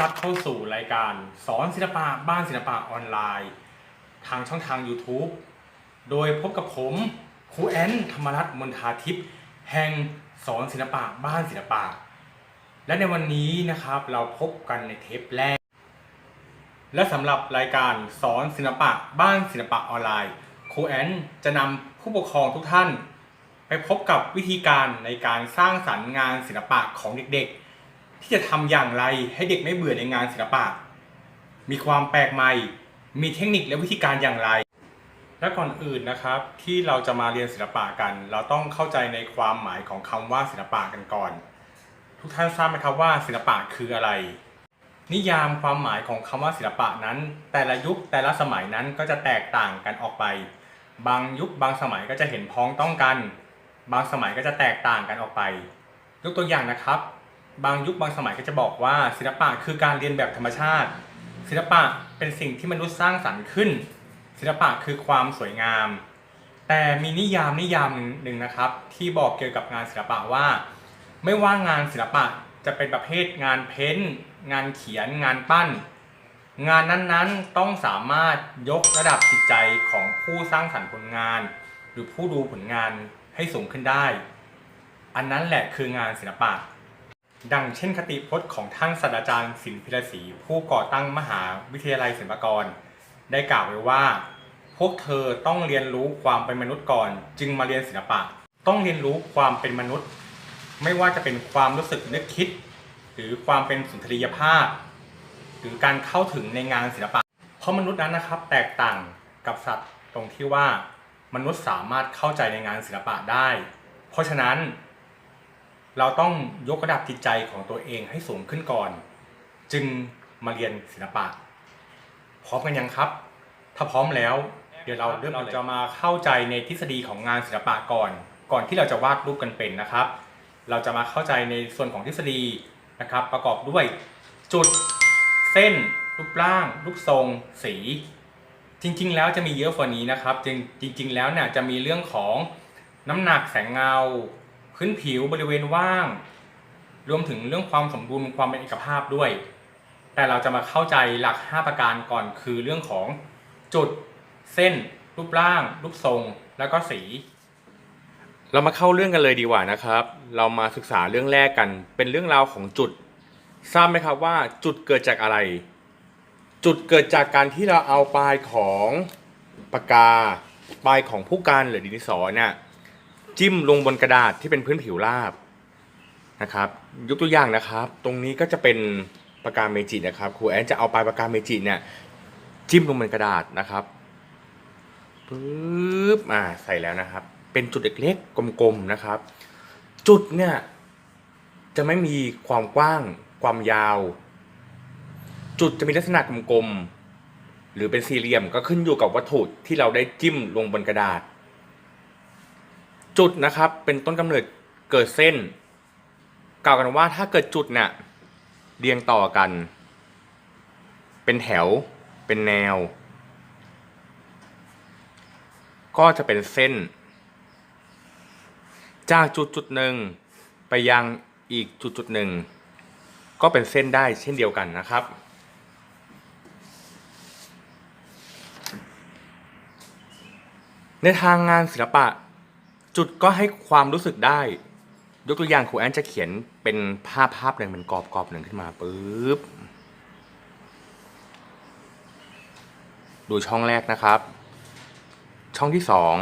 รับเข้าสู่รายการสอนศิลปะบ้านศิลปะออนไลน์ ทางช่องทาง YouTube โดยพบกับผมครูแอนธรรมรัตน์มนทาทิพย์แห่งสอนศิลปะบ้านศิลปะ และในวันนี้นะครับเราพบกันในเทปแรก และสำหรับรายการสอนศิลปะบ้านศิลปะออนไลน์ครูแอนจะนำผู้ปกครองทุกท่าน ไปพบกับวิธีการในการสร้างสรรค์งานศิลปะของเด็กๆ ที่จะทำอย่างไรให้เด็กไม่เบื่อในงานศิลปะ มีความแปลกใหม่ มีเทคนิคและวิธีการอย่างไร และก่อนอื่นนะครับที่เราจะมาเรียนศิลปะกัน เราต้องเข้าใจในความหมายของคำว่าศิลปะกันก่อน ทุกท่านทราบไหมครับว่าศิลปะคืออะไร นิยามความหมายของคำว่าศิลปะนั้น แต่ละยุคแต่ละสมัยนั้นก็จะแตกต่างกันออกไป บางยุคบางสมัยก็จะเห็นพ้องต้องกัน บางสมัยก็จะแตกต่างกันออกไปยกตัวอย่างนะครับ บางยุคบางสมัยก็จะบอกว่าศิลปะคือการเรียนแบบธรรมชาติ ศิลปะเป็นสิ่งที่มนุษย์สร้างสรรค์ขึ้น ศิลปะคือความสวยงาม แต่มีนิยามนิยามหนึ่งนะครับ ที่บอกเกี่ยวกับงานศิลปะว่า ไม่ว่างานศิลปะจะเป็นประเภทงานเพ้นท์งานเขียน งานปั้น งานนั้นๆต้องสามารถยกระดับจิตใจของผู้สร้างสรรค์ผลงาน หรือผู้ดูผลงานให้สูงขึ้นได้ อันนั้นแหละคืองานศิลปะ ดังเช่นคติพจน์ของท่านศาสตราจารย์ศิลปิลศรีผู้ก่อตั้งมหาวิทยาลัยศิลปากร ได้กล่าวไว้ว่า พวกเธอต้องเรียนรู้ความเป็นมนุษย์ก่อน จึงมาเรียนศิลปะ ต้องเรียนรู้ความเป็นมนุษย์ ไม่ว่าจะเป็นความรู้สึกนึกคิด หรือความเป็นสุนทรียภาพ หรือการเข้าถึงในงานศิลปะ เพราะมนุษย์นั้นนะครับ แตกต่างกับสัตว์ตรงที่ว่า มนุษย์สามารถเข้าใจในงานศิลปะได้ เพราะฉะนั้น เราต้องยกระดับจิตใจของตัวเองให้สูงขึ้นก่อน จึงมาเรียนศิลปะ พร้อมกันยังครับ ถ้าพร้อมแล้ว เดี๋ยวเราเริ่มเราจะมาเข้าใจในทฤษฎีของงานศิลปะก่อน ก่อนที่เราจะวาดรูปกันเป็นนะครับ เราจะมาเข้าใจในส่วนของทฤษฎีนะครับ ประกอบด้วยจุดเส้น รูปร่าง รูปทรง สี จริง ๆ แล้วจะมีเยอะกว่านี้นะครับจริงจริง ๆ แล้วเนี่ยจะมีเรื่องของน้ำหนักแสงเงา พื้นผิวบริเวณว่าง รวมถึงเรื่องความสมดุลความเป็นเอกภาพด้วย แต่เราจะมาเข้าใจหลัก 5 ประการก่อนคือเรื่องของจุดเส้น รูปร่าง รูปทรง แล้วก็สี เรามาเข้าเรื่องกันเลยดีกว่านะครับ เรามาศึกษาเรื่องแรกกัน เป็นเรื่องราวของจุด ทราบไหมครับว่าจุดเกิดจากอะไร จุดเกิดจากการที่เราเอาปลายของปากกา ปลายของผู้การหรือดินสอเนี่ย จิ้มลงบนกระดาษที่เป็นพื้นผิวราบนะครับ ยกตัวอย่างนะครับ ตรงนี้ก็จะเป็นปากกาเมจินะครับครูแอนจะเอาปลายปากกาเมจิเนี่ยจิ้มลงบนกระดาษนะครับปึ๊บอ่าใส่แล้วนะครับ เป็นจุดเล็กๆกลมๆนะครับ จุดเนี่ยจะไม่มีความกว้าง ความยาว จุดจะมีลักษณะกลมๆหรือเป็นสี่เหลี่ยมก็ขึ้นอยู่กับวัตถุที่เราได้จิ้มลงบนกระดาษ จุดนะครับเป็นต้นกำเนิดเกิดเส้น กล่าวกันว่าถ้าเกิดจุดเนี่ยเรียงต่อกัน เป็นแถว เป็นแนว ก็จะเป็นเส้น จากจุดจุดหนึ่งไปยังอีกจุดจุดหนึ่งก็เป็นเส้นได้เช่นเดียวกันนะครับ ในทางงานศิลปะ จุดก็ให้ความรู้สึกได้ ยกตัวอย่างครูแอนจะเขียนเป็นภาพภาพหนึ่งเป็นกรอบกรอบหนึ่งขึ้นมาปุ๊บดูช่องแรกนะครับ ช่องที่สอง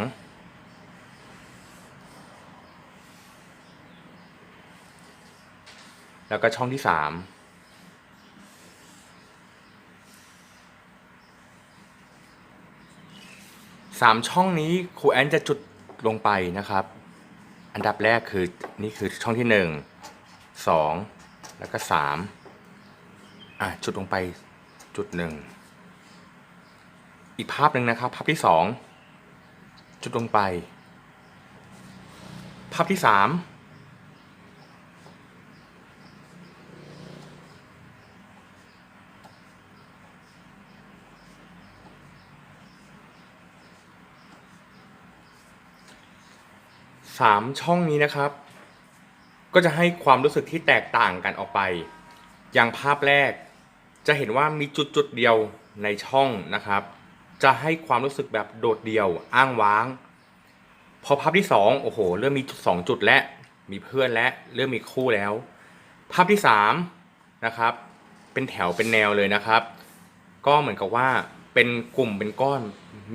แล้วก็ช่องที่สามสามช่องนี้ครูแอนจะจุด ลงไปนะครับ อันดับแรกคือนี่คือช่องที่หนึ่งสองแล้วก็สามอะจุดลงไปจุดหนึ่งอีกภาพหนึ่งนะครับ ภาพที่สองจุดลงไป ภาพที่สามสามช่องนี้นะครับ ก็จะให้ความรู้สึกที่แตกต่างกันออกไป อย่างภาพแรก จะเห็นว่ามีจุดจุดเดียวในช่องนะครับ จะให้ความรู้สึกแบบโดดเดี่ยวอ้างว้าง พอภาพที่สองโอ้โห เริ่มมีจุดสองจุดและมีเพื่อนและเริ่มมีคู่แล้ว ภาพที่สามนะครับ เป็นแถวเป็นแนวเลยนะครับ ก็เหมือนกับว่าเป็นกลุ่มเป็นก้อน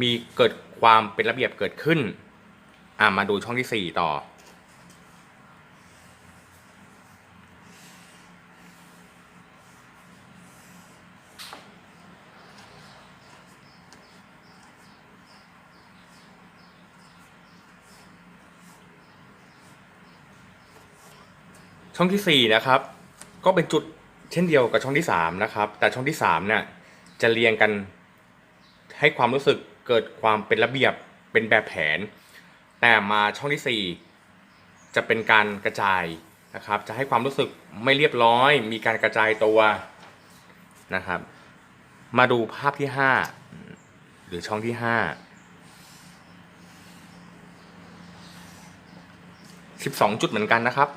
มีเกิดความเป็นระเบียบเกิดขึ้น อ่ามาดูช่องที่สี่ต่อ ช่องที่สี่นะครับ ก็เป็นจุดเช่นเดียวกับช่องที่สามนะครับ แต่ช่องที่สามเนี่ยจะเรียงกันให้ความรู้สึกเกิดความเป็นระเบียบเป็นแบบแผน แต่มาช่องที่สี่จะเป็นการกระจายนะครับ จะให้ความรู้สึกไม่เรียบร้อย มีการกระจายตัวนะครับ มาดูภาพที่ห้าหรือช่องที่ห้าสิบสองจุดเหมือนกันนะครับ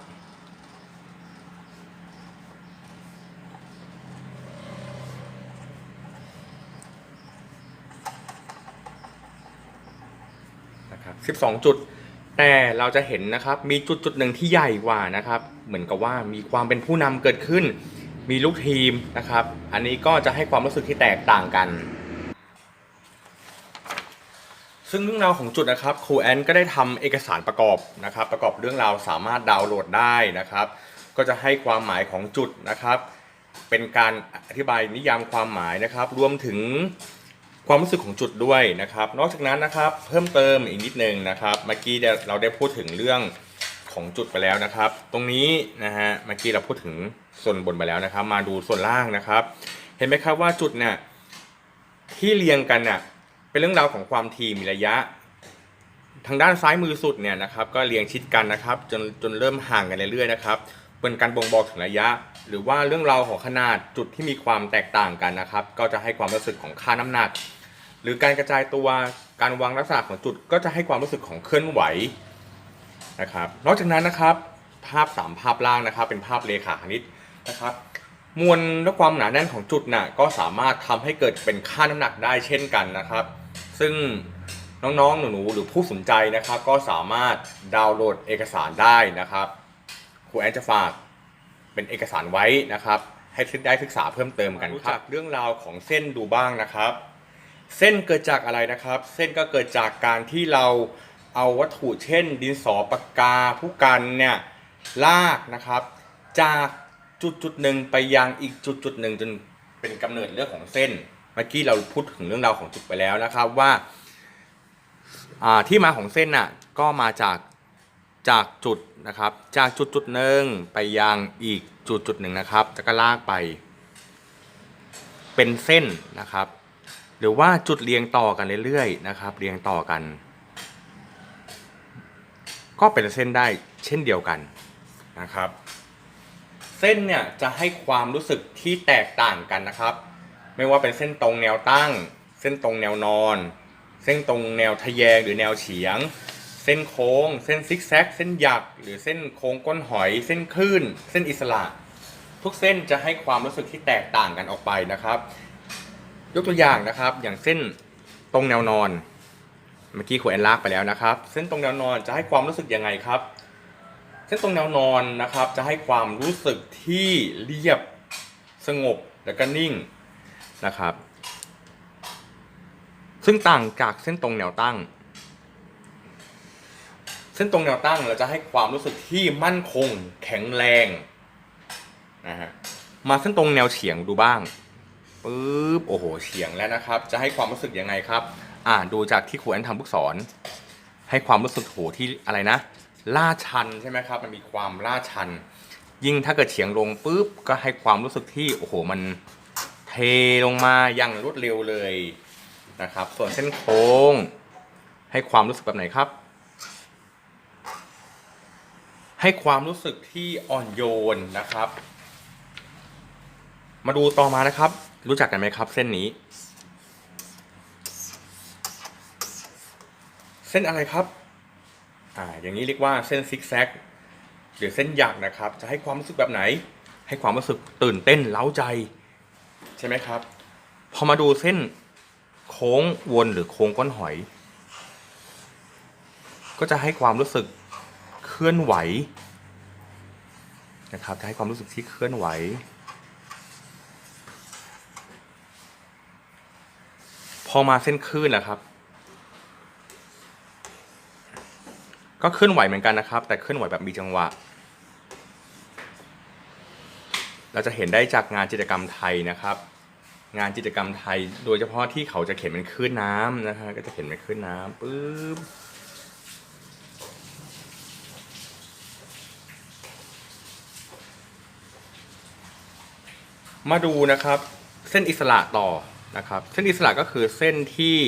นะครับ 12 จุด แต่เราจะเห็นนะครับมีจุดจุดหนึ่งที่ใหญ่กว่านะครับ เหมือนกับว่ามีความเป็นผู้นำเกิดขึ้น มีลูกทีมนะครับ อันนี้ก็จะให้ความรู้สึกที่แตกต่างกัน ซึ่งเรื่องราวของจุดนะครับครูแอนก็ได้ทำเอกสารประกอบนะครับ ประกอบเรื่องราวสามารถดาวน์โหลดได้นะครับ ก็จะให้ความหมายของจุดนะครับ เป็นการอธิบายนิยามความหมายนะครับ รวมถึง ความรู้สึกของจุดด้วยนะครับ นอกจากนั้นนะครับเพิ่มเติมอีกนิดนึงนะครับเมื่อกี้เราได้พูดถึงเรื่องของจุดไปแล้วนะครับ ตรงนี้นะฮะเมื่อกี้เราพูดถึงส่วนบนไปแล้วนะครับ มาดูส่วนล่างนะครับ เห็นไหมครับว่าจุดเนี่ยที่เรียงกันเนี่ยเป็นเรื่องราวของความทีมีระยะ ทางด้านซ้ายมือสุดเนี่ยนะครับก็เรียงชิดกันนะครับจนจนเริ่มห่างกันเรื่อยๆนะครับเป็นการบ่งบอกถึงระยะ หรือว่าเรื่องราวของขนาดจุดที่มีความแตกต่างกันนะครับ ก็จะให้ความรู้สึกของค่าน้ำหนัก หรือการกระจายตัวการวางลักษณะของจุดก็จะให้ความรู้สึกของเคลื่อนไหวนะครับนอกจากนั้นนะครับ ภาพ 3 ภาพล่างนะครับ เป็นภาพเลขาคณิตนะครับ มวลและความหนาแน่นของจุดน่ะก็สามารถทำให้เกิดเป็นค่าน้ำหนักได้เช่นกันนะครับ ซึ่งน้องๆ หนูๆ หรือผู้สนใจนะครับ ก็สามารถดาวน์โหลดเอกสารได้นะครับครูแอนจะฝากเป็นเอกสารไว้นะครับ ให้ได้ศึกษาเพิ่มเติมกันครับเรื่องราวของเส้นดูบ้างนะครับ เส้นเกิดจากอะไรนะครับ เส้นก็เกิดจากการที่เราเอาวัตถุเช่น ดินสอปากกาผู้กันเนี่ยลากนะครับ จากจุดจุดหนึ่งไปยังอีกจุดจุดหนึ่งจนเป็นกำเนิดเรื่องของเส้น เมื่อกี้เราพูดถึงเรื่องราวของจุดไปแล้วนะครับว่าอ่าที่มาของเส้นน่ะก็มาจากจากจุดนะครับ จากจุดจุดหนึ่งไปยังอีกจุดจุดหนึ่งนะครับแล้วก็ลากไป เป็นเส้นนะครับ หรือว่าจุดเรียงต่อกันเรื่อยๆนะครับ เรียงต่อกัน ก็เป็นเส้นได้เช่นเดียวกันนะครับ เส้นเนี่ยจะให้ความรู้สึกที่แตกต่างกันนะครับ ไม่ว่าเป็นเส้นตรงแนวตั้ง เส้นตรงแนวนอน เส้นตรงแนวทะแยงหรือแนวเฉียง เส้นโค้ง เส้นซิกแซก เส้นหยักหรือเส้นโค้งก้นหอย เส้นคลื่น เส้นอิสระ ทุกเส้นจะให้ความรู้สึกที่แตกต่างกันออกไปนะครับ ยกตัวอย่างนะครับ อย่างเส้นตรงแนวนอน เมื่อกี้ครูแอนลากไปแล้วนะครับ เส้นตรงแนวนอนจะให้ความรู้สึกยังไงครับ เส้นตรงแนวนอนนะครับ จะให้ความรู้สึกที่เรียบสงบแล้วก็นิ่งนะครับ ซึ่งต่างจากเส้นตรงแนวตั้ง เส้นตรงแนวตั้งเราจะให้ความรู้สึกที่มั่นคง แข็งแรงนะฮะมาเส้นตรงแนวเฉียงดูบ้าง ปึ๊บโอ้โหเฉียงแล้วนะครับ จะให้ความรู้สึกยังไงครับ อ่าดูจากที่ครูแอนทำลูกศร ให้ความรู้สึกโหที่อะไรนะลาชันใช่ไหมครับ มันมีความลาชัน ยิ่งถ้าเกิดเฉียงลงปุ๊บก็ให้ความรู้สึกที่โอ้โหมันเทลงมาอย่างรวดเร็วเลยนะครับ ส่วนเส้นโค้ง ให้ความรู้สึกแบบไหนครับ ให้ความรู้สึกที่อ่อนโยนนะครับ มาดูต่อมานะครับ รู้จักกันไหมครับเส้นนี้ เส้นอะไรครับ อ่า อย่างนี้เรียกว่าเส้นซิกแซกหรือเส้นหยักนะครับ จะให้ความรู้สึกแบบไหน ให้ความรู้สึกตื่นเต้นเล้าใจ ใช่ไหมครับ พอมาดูเส้นโค้งวนหรือโค้งก้นหอย ก็จะให้ความรู้สึกเคลื่อนไหวนะครับ จะให้ความรู้สึกที่เคลื่อนไหว อมาเส้นคลื่นนะครับ ก็เคลื่อนไหวเหมือนกันนะครับ แต่เคลื่อนไหวแบบมีจังหวะ เราจะเห็นได้จากงานจิตรกรรมไทยนะครับ งานจิตรกรรมไทย โดยเฉพาะที่เขาจะเขียนเป็นคลื่นน้ำนะฮะก็จะเขียนเป็นคลื่นน้ำปึ๊บมาดูนะครับ เส้นอิสระต่อ นะครับเส้นอิสระก็คือเส้นที่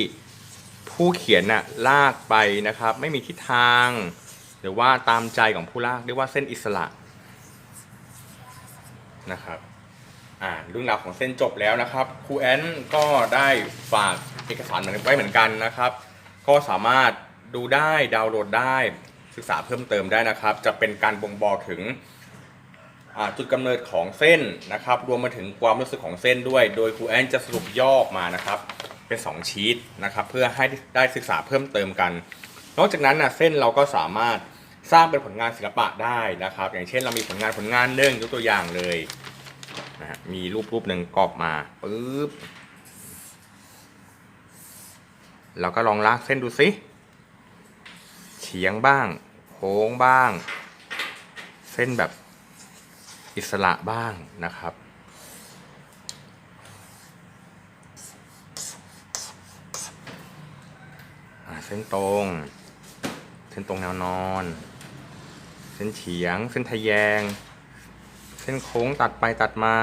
ผู้เขียนน่ะลากไปนะครับ ไม่มีทิศทาง หรือว่าตามใจของผู้ลากเรียกว่าเส้นอิสระนะครับอ่านเรื่องราวของเส้นจบแล้วนะครับครูแอนก็ได้ฝากเอกสารไว้เหมือนกันนะครับ ก็สามารถดูได้ดาวน์โหลดได้ศึกษาเพิ่มเติมได้นะครับ จะเป็นการบ่งบอกถึง จุดกำเนิดของเส้นนะครับ รวมมาถึงความรู้สึกของเส้นด้วย โดยครูแอนจะสรุปย่อออกมานะครับ เป็น 2 ชีตนะครับ เพื่อให้ได้ศึกษาเพิ่มเติมกัน นอกจากนั้นนะเส้นเราก็สามารถสร้างเป็นผลงานศิลปะได้นะครับ อย่างเช่นเรามีผลงานผลงานหนึ่งยกตัวอย่างเลยนะฮะมีรูปรูปหนึ่งกรอบมาปึ๊บเราก็ลองลากเส้นดูสิเฉียงบ้างโค้งบ้าง เส้นแบบ อิสระบ้างนะครับ เส้นตรง เส้นตรงแนวนอน เส้นเฉียง เส้นทะแยง เส้นโค้งตัดไปตัดมา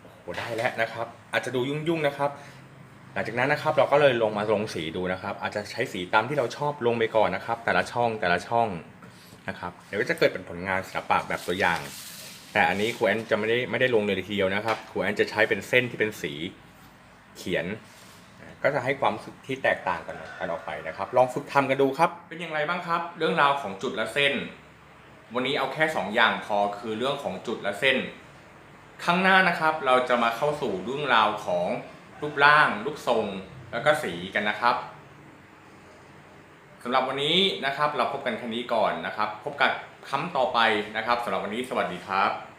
โอ้โหได้แล้วนะครับ อาจจะดูยุ่งๆนะครับ หลังจากนั้นนะครับเราก็เลยลงมาลงสีดูนะครับ อาจจะใช้สีตามที่เราชอบลงไปก่อนนะครับ แต่ละช่องแต่ละช่องนะครับเดี๋ยวก็จะเกิดเป็นผลงานศิลปะแบบตัวอย่าง แต่อันนี้ครูแอนจะไม่ได้ไม่ได้ลงเลยทีเดียวนะครับครูแอนจะใช้เป็นเส้นที่เป็นสีเขียน ก็จะให้ความรู้สึกที่แตกต่างกันกันออกไปนะครับ ลองฝึกทำกันดูครับ เป็นอย่างไรบ้างครับ เรื่องราวของจุดและเส้น วันนี้เอาแค่สองอย่างพอคือเรื่องของจุดและเส้น ข้างหน้านะครับ เราจะมาเข้าสู่เรื่องราวของ รูปร่าง รูปทรง แล้วก็สีกันนะครับสำหรับวันนี้นะครับเราพบกันแค่นี้ก่อนนะครับ พบกันครั้งต่อไปนะครับสำหรับวันนี้สวัสดีครับ